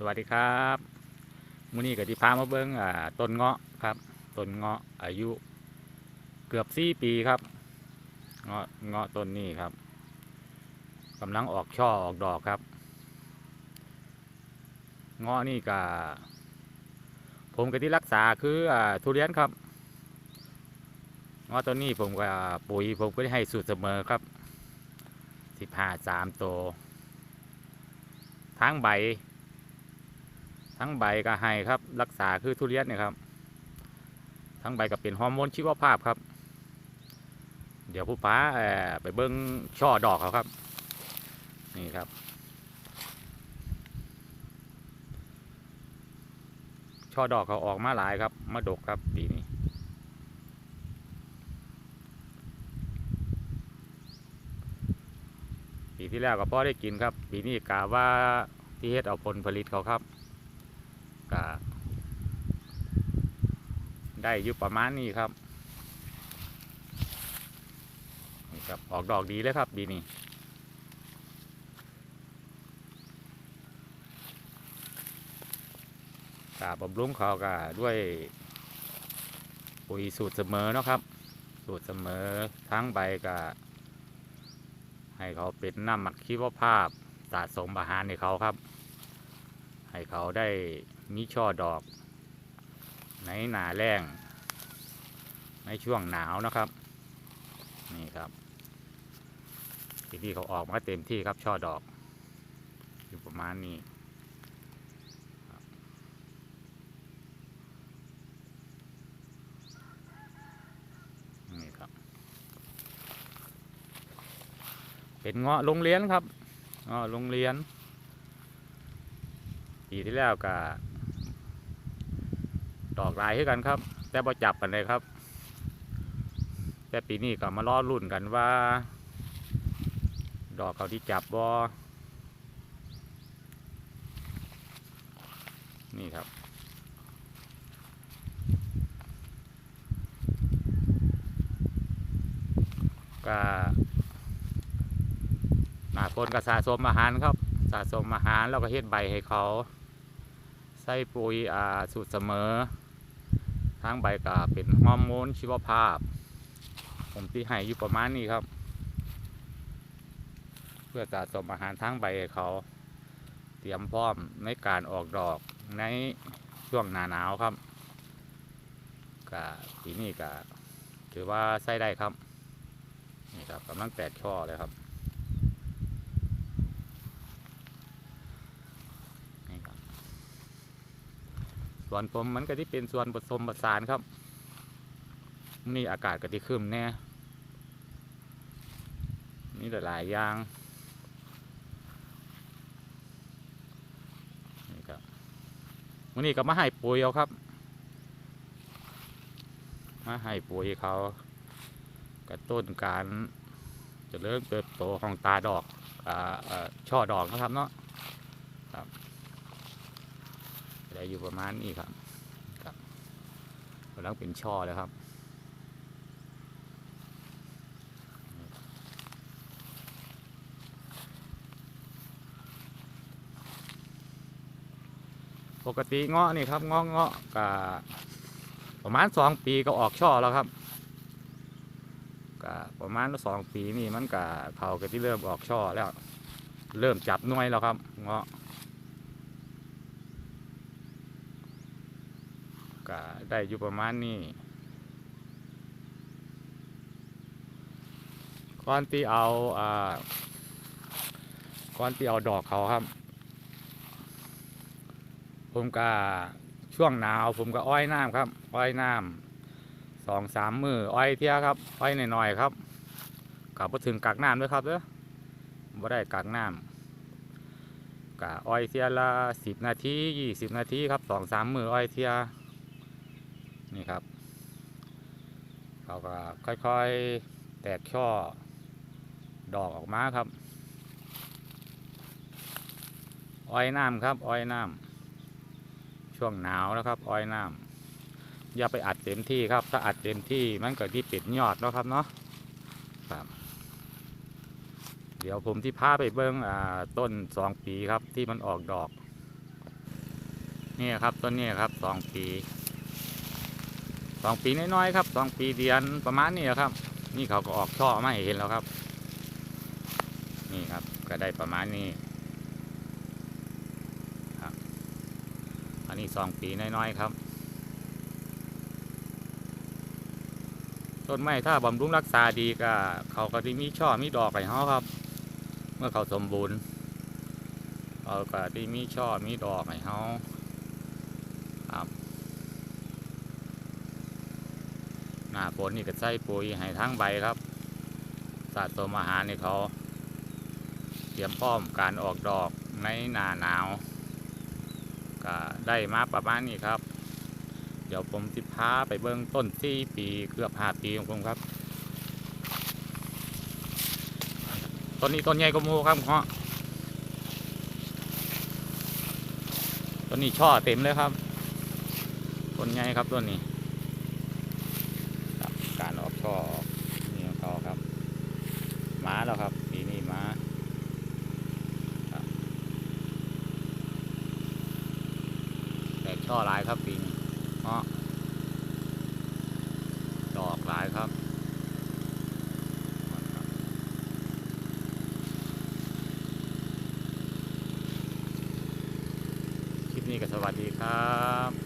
สวัสดีครับมื้อนี้ก็ที่พามาเบิ้งอ่าต้นเงาะครับต้นเงาะอายุเกือบสี่ปีครับเงาะเงาะต้นนี้ครับกำลังออกช่อออกดอกครับ เงาะนี่ก็ผมก็ที่รักษาคืออ่าทุเรียนครับเงาะต้นนี้ผมก็ปุ๋ยผมก็ได้ให้สูตรเสมอครับสิบห้าสามโตวทั้งใบ ทั้งใบก็ให้ครับ รักษาคือทุเรียนเนี่ยครับ ทั้งใบก็เป็นฮอร์โมนชีวภาพครับ เดี๋ยวผู้ป้าไปเบิ้งช่อดอกเขาครับ นี่ครับช่อดอกเขาออกมาหลายครับ มาดกครับปีนี้ปีที่แล้วก็พ่อได้กินครับ ปีนี้กาว่าที่เฮ็ดเอาผลผลิตเขาครับ ก็ได้อยู่ประมาณนี้ครับนี่ครับออกดอกดีเลยครับปีนี้กาบำรุงเขาก็ด้วยปุ๋ยสูตรเสมอเนาะครับ สูตรเสมอทั้งใบก็ให้เขาเป็นน้ำหมักชีวภาพสะสมอาหารให้เขาครับ ให้เขาได้ มีช่อดอก ในหนาแรงในช่วงหนาวนะครับ นี่ครับทีนี้เขาออกมาเต็มที่ครับช่อดอก อยู่ประมาณนี้นี่ครับ เป็นเงาะโรงเรียนครับเงาะโรงเรียนปีที่แล้วก็ ดอกลายให้กันครับ แต่พอจับกันเลยครับ แต่ปีนี้ก็มาล้อรุ่นกันว่า ดอกเขาที่จับบอนี่ครับก็หนาฝนก็สะสมอาหารครับ สะสมอาหารแล้วก็เฮ็ดใบให้เขา ใส่ปุ๋ยอ่าสูตรเสมอ ทางใบก็เป็นฮอร์โมนชีวภาพ ผมที่ให้อยู่ประมาณนี้ครับ เพื่อสะสมอาหารทางใบเขา เตรียมพร้อมในการออกดอกในช่วงหนาหนาวครับก็ปีนี้ก็ถือว่าใส่ได้ครับนี่ครับกำลังแตกช่อเลยครับนี่ครับ ส่วนผมมันก็ที่เป็นส่วนผสมผสานครับ นี่อากาศก็ที่ขึ้นแน่นี่หลายๆอย่างนี่ครับวันนี้ก็มาให้ปุ๋ยเอาครับ มาให้ปุ๋ยเขากระตุ้นการเจะเริ่มเติบโตของตาดอกอ่าเอ่อช่อดอกนะครับเนาะครับ จะได้อยู่ประมาณนี้ครับครับกำลังเป็นช่อเลยครับปกติเงาะนี่ครับเงาะเงาะกะประมาณสองปีก็ออกช่อแล้วครับกะประมาณสองปีนี่มันกะเขาก็ที่เริ่มออกช่อแล้ว เริ่มจับหน่วยแล้วครับ เงาะ กะได้อยู่ประมาณนี้ก่อนที่เอาอ่าก่อนที่เอาดอกเขาครับ ผมก็ช่วงหนาวผมก็อ้อยน้ำครับ อ้อยน้ำสองสามมืออ้อยเที่ยครับ อ้อยหน่อยๆครับกลับมาถึงกักน้ำด้วยครับเด้อบ่ได้กักน้ำกะอ้อยเที่ยละสิบนาทียี่สิบนาทีครับสองสามมืออ้อยเที่ย นี่ครับเขาก็ค่อยๆแตกช่อดอกออกมาครับ อ้อยน้ำครับ อ้อยน้ำช่วงหนาวนะครับ อ้อยน้ำอย่าไปอัดเต็มที่ครับ ถ้าอัดเต็มที่มันก็ที่ปิดยอดเนาะครับเนาะครับ เดี๋ยวผมที่พาไปเบิ้งอ่าต้นสองปีครับที่มันออกดอก นี่ครับต้นนี้ครับสองปี สองปีน้อยๆครับสองปีเดือนประมาณนี้ครับ นี่เขาก็ออกช่อมาให้เห็นแล้วครับ นี่ครับก็ได้ประมาณนี้ครับ อันนี้สองปีน้อยๆครับต้นไม้ถ้าบำรุงรักษาดีก็เขาก็ที่มีช่อมีดอกให้เขาครับ เมื่อเขาสมบูรณ์เขาก็ที่มีช่อมีดอกให้เขาครับหน้า ฝนนี่ก็ใส่ปุ๋ยให้ทั้งใบครับสะสมอาหารให้เขา เตรียมพร้อมการออกดอกในหน้าหนาวก็ได้มาประมาณนี้ครับ เดี๋ยวผมสิพาไปเบิ้องต้นสี่ปีเกือบห้าปีของผมครับต้นนี้ต้นใหญ่กว่าหมูครับเพาะต้นนี้ช่อเต็มเลยครับต้นใหญ่ครับต้นนี้ การออกช่อออกนี่ของเขาครับมาแล้วครับปีนี้มาแต่ช่อลายครับปีนี้เพราะดอกลายครับคลิปนี้ก็สวัสดีครับ